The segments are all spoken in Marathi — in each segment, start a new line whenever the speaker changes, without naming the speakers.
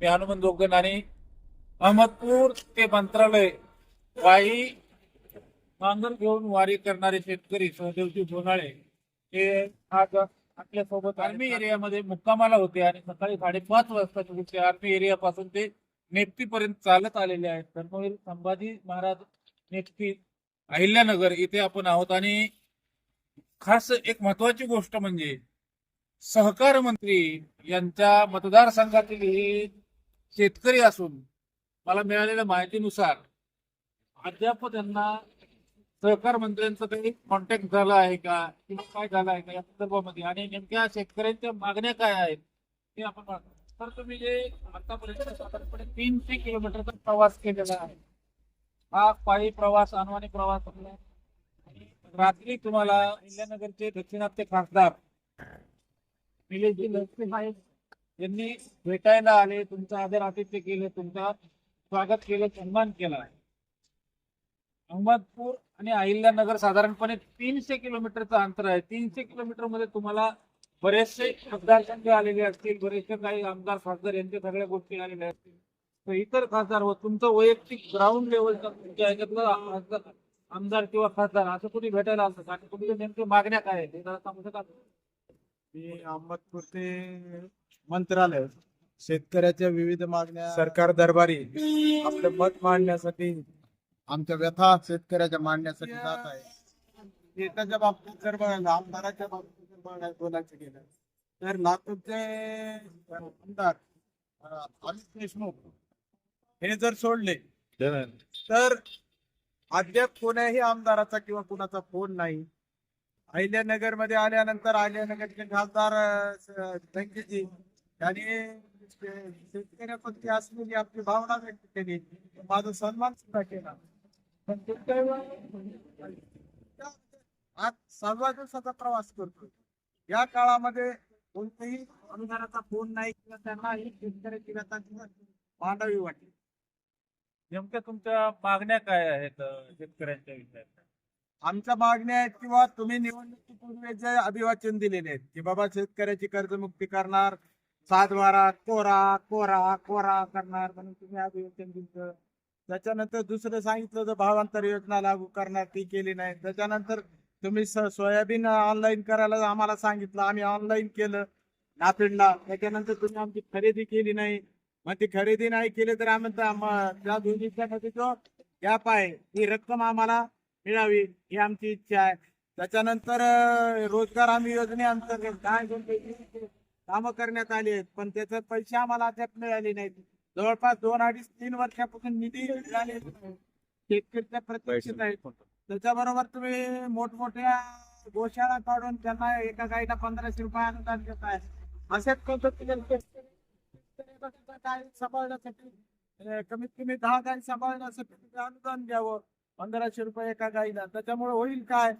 मी हनुमंत जोगन आणि अहमदपूर ते मंत्रालय वाई नांगर घेऊन वारी करणारे शेतकरी सहदेवजी बोनाळे हे आज आपल्यासोबत आर्मी एरियामध्ये मुक्कामाला होते आणि सकाळी साडेपाच वाजता ते आर्मी एरिया पासून ते नेप्ती पर्यंत चालत आलेले आहेत. धर्मवीर संभाजी महाराज नेप्ती अहिल्यानगर इथे आपण आहोत. आणि खास एक महत्वाची गोष्ट म्हणजे सहकार मंत्री यांच्या मतदारसंघातील ही शेतकरी असून मला मिळालेल्या माहितीनुसार अद्याप त्यांना सहकार मंत्र्यांचं काही कॉन्टॅक्ट झाला आहे का? किंवा काय झालं आहे का? या संदर्भामध्ये. आणि नेमक्या शेतकऱ्यांच्या मागण्या काय आहेत ते आपण पाहतो. तर तुम्ही जे आतापर्यंत साधारणपणे तीनशे किलोमीटरचा प्रवास केलेला आहे हा पायी प्रवास अनुमानी प्रवास आपला. रात्री तुम्हाला अहिल्यानगरचे दक्षिणातचे खासदार निलेशजी लक्ष्मी साहेब यांनी भेटायला आले तुमचं आदर आतिथ्य केलं तुमचा स्वागत केलं सन्मान केला. अहमदपूर आणि अहिल्यानगर साधारणपणे तीनशे किलोमीटरचं अंतर आहे. तीनशे किलोमीटरमध्ये तुम्हाला बरेचसे मतदारसंघ आलेले असतील बरेचसे काही आमदार खासदार यांच्या सगळ्या गोष्टी आलेल्या असतील. तर इतर खासदार व तुमचं वैयक्तिक ग्राउंड लेवलचा तुमच्या ह्याच्यातलं आमदार किंवा खासदार असं कुणी भेटायला असतं आणि तुमच्या नेमके मागण्या काय आहेत? हे जरा सांगू शकाल?
मी अहमदपूर ते मंत्रालय शेतकऱ्याच्या विविध मागण्या
सरकार दरबारी
आपलं मत मांडण्यासाठी आमच्या व्यथा शेतकऱ्याच्या मांडण्यासाठी जात आहे. शेताच्या बाबतीत जर बघायला आमदाराच्या बाबतीत जर बघायला बोलायचं गेलं तर लातूरचे आमदार अमित देशमुख हे जर सोडले तर अद्याप कोण्याही आमदाराचा किंवा कुणाचा फोन नाही. अहिल्यानगरमध्ये आल्यानंतर अहिल्यानगरचे खासदार अं, शे- शेतकऱ्याप्रती असलेली आपली भावना व्यक्त केली माझा सन्मान सुद्धा केला. पण आज सहाव्या दिवसाचा प्रवास करतोय. या काळामध्ये कोणतेही अनुदानाचा फोन नाही किंवा त्यांना शेतकऱ्याची व्यथा किंवा मांडावी वाटली.
नेमक्या तुमच्या मागण्या काय आहेत शेतकऱ्यांच्या विषयात?
आमच्या मागण्या आहेत किंवा तुम्ही निवडणुकीपूर्वी जे अभिवाचन दिलेले आहेत की बाबा शेतकऱ्याची कर्जमुक्ती करणार सातबारा कोरा कोरा कोरा करणार म्हणून तुम्ही अभिवाचन दिलं त्याच्यानंतर दुसरं सांगितलं तर भावांतर योजना लागू करणार ती केली नाही. त्याच्यानंतर तुम्ही सोयाबीन ऑनलाईन करायला आम्हाला सांगितलं आम्ही ऑनलाईन केलं नाफेडला. त्याच्यानंतर तुम्ही आमची खरेदी केली नाही. मग ती खरेदी नाही केली तर आम्ही त्या आम- जो गॅप आहे ही रक्कम आम्हाला मिळावी ही आमची इच्छा आहे. त्याच्यानंतर रोजगार हमी योजनेअंतर्गत काय कामं करण्यात आली आहेत पण त्याचे पैसे आम्हाला अद्याप मिळाले नाहीत. जवळपास दोन अडीच तीन वर्षापासून निधी शेतकऱ्याच्या प्रतीक्षित आहेत त्याच्याबरोबर तुम्ही मोठमोठ्या गोशाळा काढून त्यांना एका गाईला पंधराशे रुपये अनुदान देत आहे अशाच पद्धतीने गाय सांभाळण्यासाठी कमीत कमी दहा गाय सांभाळण्यासाठी अनुदान द्यावं. पंधराशे रुपये एका गाईला. त्याच्यामुळे होईल काय?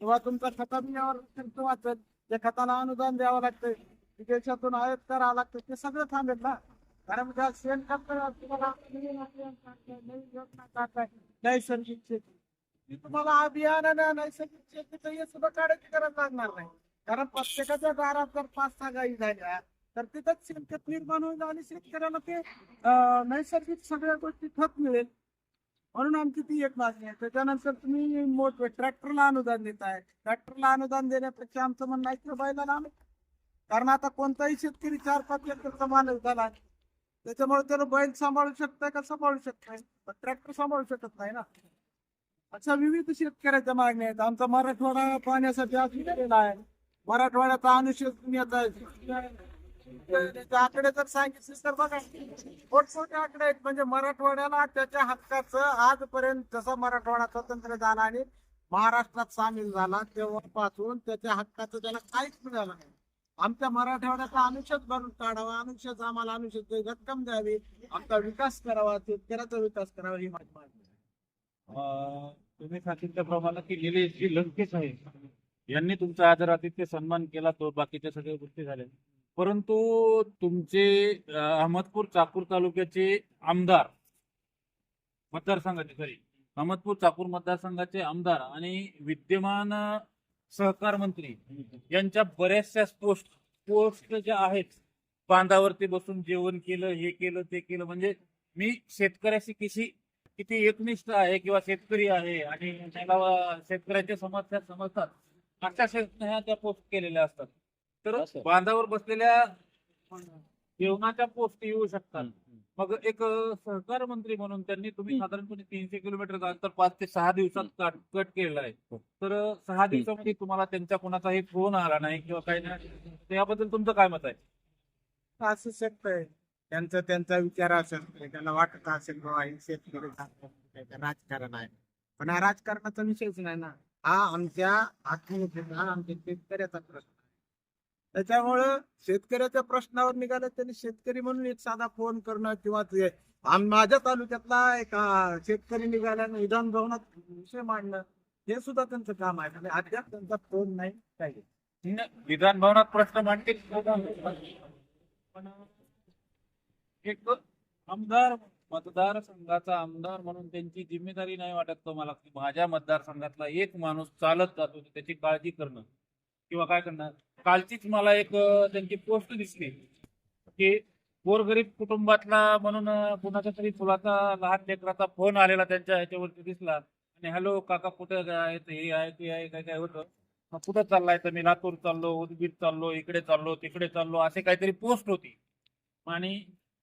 किंवा तुमचा खताबियावर खर्च वाचेल. त्या खताला अनुदान द्यावं लागतंय. विदेशातून आयात करावं लागतं ते सगळं थांबेल ना. कारण त्या शेणखत तुम्हाला नवीन योजना काढताय नैसर्गिक शेती. ती तुम्हाला अभियानानं नैसर्गिक शेतीचं हे सुद्धा काढायची गरज लागणार नाही. कारण प्रत्येकाच्या दारात जर पाच सहा गाई झाल्या तर तिथंच शेणखत निर्माण होईल आणि शेतकऱ्याला ते नैसर्गिक सगळ्या गोष्टी खत मिळेल. म्हणून आमची ती एक मागणी आहे. त्याच्यानंतर तुम्ही मोठ ट्रॅक्टरला अनुदान देताय. ट्रॅक्टरला अनुदान देण्यापेक्षा आमचं म्हणणं आहे की बैलाला कारण आता कोणताही शेतकरी चार पाच एकरचा मालक झाला त्याच्यामुळे त्याला बैल सांभाळू शकताय का सांभाळू शकत नाही? पण ट्रॅक्टर सांभाळू शकत नाही ना? अशा विविध शेतकऱ्याच्या मागण्या आहेत. आमचा मराठवाडा पाण्यासाठी असलेला आहे. मराठवाड्याचा अनुशेष त्याचे आकडे जर सांगितले तर बघा. मोठमोठे आकडे आहेत. म्हणजे मराठवाड्याला त्याच्या हक्काचं आजपर्यंत जसा मराठवाडा स्वतंत्र झाला आणि महाराष्ट्रात सामील झाला तेव्हापासून त्याच्या हक्काचं त्याला काहीच मिळालं नाही. आमच्या मराठवाड्याचा अनुच्छेद भरून काढावा अनुच्छेद आम्हाला अनुच्छेद रक्कम द्यावी. आमचा विकास करावा शेतकऱ्याचा विकास करावा ही माझी मागणी
तुम्ही सांगितल्याप्रमाणे की निलेशजी लंकेश आहे यांनी तुमचा आदर आतिथ्य सन्मान केला तो बाकीच्या सगळ्या गोष्टी झाल्या. परंतु तुमचे अहमदपूर चाकूर तालुक्याचे आमदार मतदारसंघाचे सॉरी अहमदपूर चाकूर मतदारसंघाचे आमदार आणि विद्यमान सहकार मंत्री यांच्या बऱ्याचशा पोस्ट पोस्ट ज्या आहेत बांधावरती बसून जेवण केलं हे केलं ते केलं म्हणजे मी शेतकऱ्याशी किती किती एकनिष्ठ आहे किंवा शेतकरी आहे आणि त्याला शेतकऱ्याच्या समस्या समजतात अशा शेतकऱ्या त्या पोस्ट केलेल्या असतात. तर. बांधावर बसलेल्या जेवणाच्या पोस्ट येऊ शकतात. मग एक सहकार मंत्री म्हणून त्यांनी तुम्ही साधारणपणे तीनशे किलोमीटर अंतर पाच ते सहा दिवसात काट कट केलेलं आहे. तर अ, सहा दिवसामध्ये तुम्हाला त्यांच्या कोणाचाही फोन आला नाही किंवा काही नाही त्याबद्दल तुमचं काय मत आहे?
असू शकतंय. त्यांचा त्यांचा विचार असेल त्याला वाटत असेल बाबा हे शेतकरी राजकारण आहे. पण हा राजकारणाचा विषयच नाही ना. हा आमच्या आत्महत्येचा हा आमच्या शेतकऱ्याचा प्रश्न. त्याच्यामुळं शेतकऱ्याच्या प्रश्नावर निघाला त्यांनी शेतकरी म्हणून एक साधा फोन करणं किंवा माझ्या तालुक्यातला एक शेतकरी निघाल्यानं विधान भवनात विषय मांडणं हे सुद्धा त्यांचं काम आहे. म्हणजे अद्याप त्यांचा फोन नाही काही
विधान भवनात प्रश्न मांडतील. पण एक आमदार मतदारसंघाचा आमदार म्हणून त्यांची जिम्मेदारी नाही वाटत तुम्हाला. की माझ्या मतदारसंघातला एक माणूस चालत जातो त्याची काळजी करणं. किंवा काय करणार? कालचीच मला एक त्यांची पोस्ट दिसली. की गोरगरीब कुटुंबातला म्हणून कुणाच्या तरी फुलाचा लहान लेकराचा फोन आलेला त्यांच्या ह्याच्यावरती दिसला. आणि हॅलो काका कुठे हे आहे ते आहे काय काय होतं? मग कुठं चाललाय तर मी लातूर चाललो उदगीर चाललो इकडे चाललो तिकडे चाललो असे काहीतरी पोस्ट होती. आणि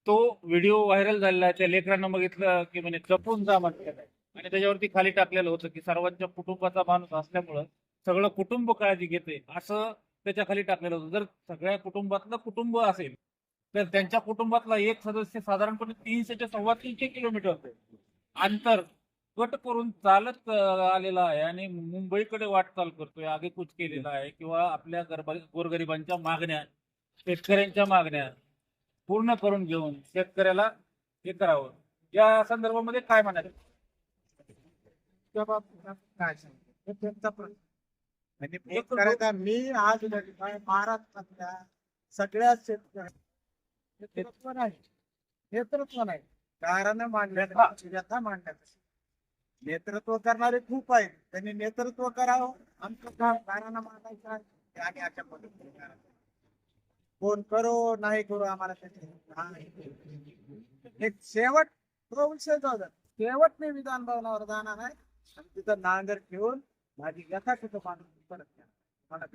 तो व्हिडिओ व्हायरल झालेला आहे. त्या लेकरांना बघितलं की म्हणे जपून जा म्हटलेलं आहे. आणि त्याच्यावरती खाली टाकलेलं होतं की सर्वांच्या कुटुंबाचा माणूस असल्यामुळं सगळं कुटुंब काळजी घेते असं त्याच्याखाली टाकलेलं होतं. जर सगळ्या कुटुंबातलं कुटुंब असेल तर त्यांच्या कुटुंबातला एक सदस्य साधारणपणे तीनशे ते सव्वा तीनशे किलोमीटर अंतर कट करून चालत आलेला आहे आणि मुंबईकडे वाटचाल करतोय आगेकूच केलेला आहे किंवा आपल्या गोरगरिबांच्या मागण्या शेतकऱ्यांच्या मागण्या पूर्ण करून घेऊन शेतकऱ्याला हे करावं. या संदर्भामध्ये काय म्हणाले
काय सांगतो त्यांचा प्रश्न. म्हणजे करायचा मी आज महाराष्ट्रातल्या सगळ्या शेतकऱ्या नेतृत्व नाही. नेतृत्व नाही. कारण व्यथा मांडण्याचा. नेतृत्व करणारे खूप आहेत. त्यांनी नेतृत्व करावं. आमचं काय? कारण मांडायचं अशा पद्धतीने करायचं. फोन करो नाही करू आम्हाला त्याची शेवट तो विषय जाऊ. शेवट मी विधान भवनावर जाणार आहे. आणि तिथं नांगर ठेवून माझी व्यथा कुठं माणूस परत